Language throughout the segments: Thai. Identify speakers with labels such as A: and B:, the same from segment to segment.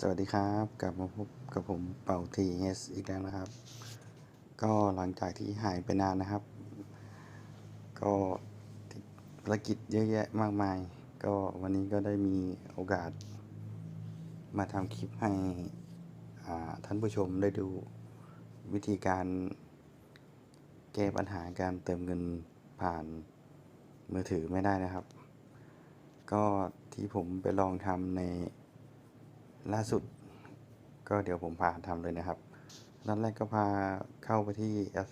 A: สวัสดีครับ กลับมาพบกับผมเป่าทีเอสอีกแล้วนะครับ ก็หลังจากที่หายไปนานนะครับ ก็ติดภารกิจเยอะแยะมากมาย ก็วันนี้ก็ได้มีโอกาส มาทำคลิปให้ท่านผู้ชมได้ดูวิธีการแก้ปัญหาการเติมเงินผ่านมือถือไม่ได้นะครับ ก็ที่ผมไปลองทำใน ล่าสุดก็เดี๋ยวผมพาทำเลยนะครับตอนแรกก็พาเข้าไปที่ App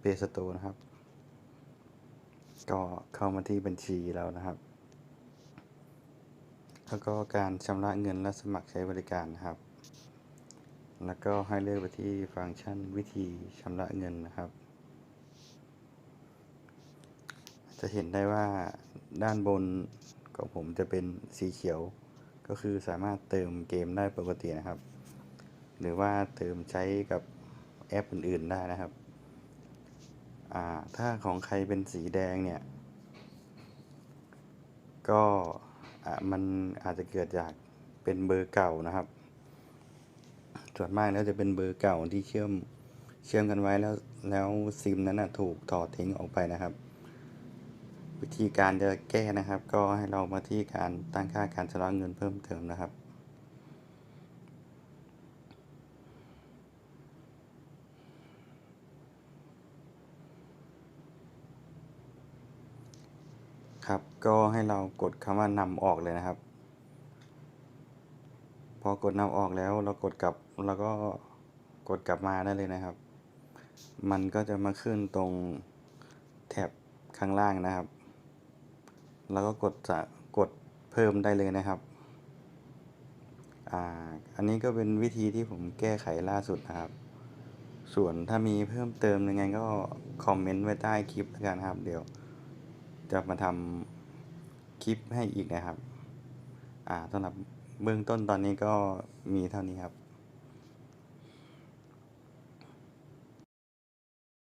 A: Play Store นะครับ ก็เข้ามาที่บัญชีเรานะครับ แล้วก็การชำระเงินและสมัครใช้บริการนะครับ แล้วก็ให้เลือกไปที่ฟังก์ชันวิธีชำระเงินนะครับ จะเห็นได้ว่าด้านบนของผมจะเป็นสีเขียว ก็คือสามารถเติมเกมได้ปกตินะครับ หรือว่าเติมใช้กับแอปอื่น ๆได้นะครับถ้าของใครเป็นสีแดงเนี่ย ก็มันอาจจะเกิดจากเป็นเบอร์เก่านะครับ ส่วนมากแล้วจะเป็นเบอร์เก่าที่เชื่อมเชื่อมกันไว้แล้วแล้วซิมนั้นนะถูกถอดทิ้งออกไปนะครับ วิธีการจะแก้นะครับ ก็ให้เรามาที่การตั้งค่าการชำระเงินเพิ่มเติมนะครับ ครับก็ให้เรากดคำว่านำออกเลยนะครับ พอกดนำออกแล้วเรากดกลับแล้วก็กดกลับมาได้เลยนะครับ มันก็จะมาขึ้นตรงแท็บข้างล่างนะครับ แล้วก็กดจะกดเพิ่มได้เลยนะครับอ่าอันนี้ก็เป็นวิธีที่ผมแก้ไขล่าสุดนะครับ ส่วนถ้ามีเพิ่มเติมยังไงก็คอมเมนต์ไว้ใต้คลิปแล้วกันครับ เดี๋ยว จะมาทำคลิปให้อีกนะครับอ่าสำหรับเบื้องต้นตอนนี้ก็มีเท่านี้ครับ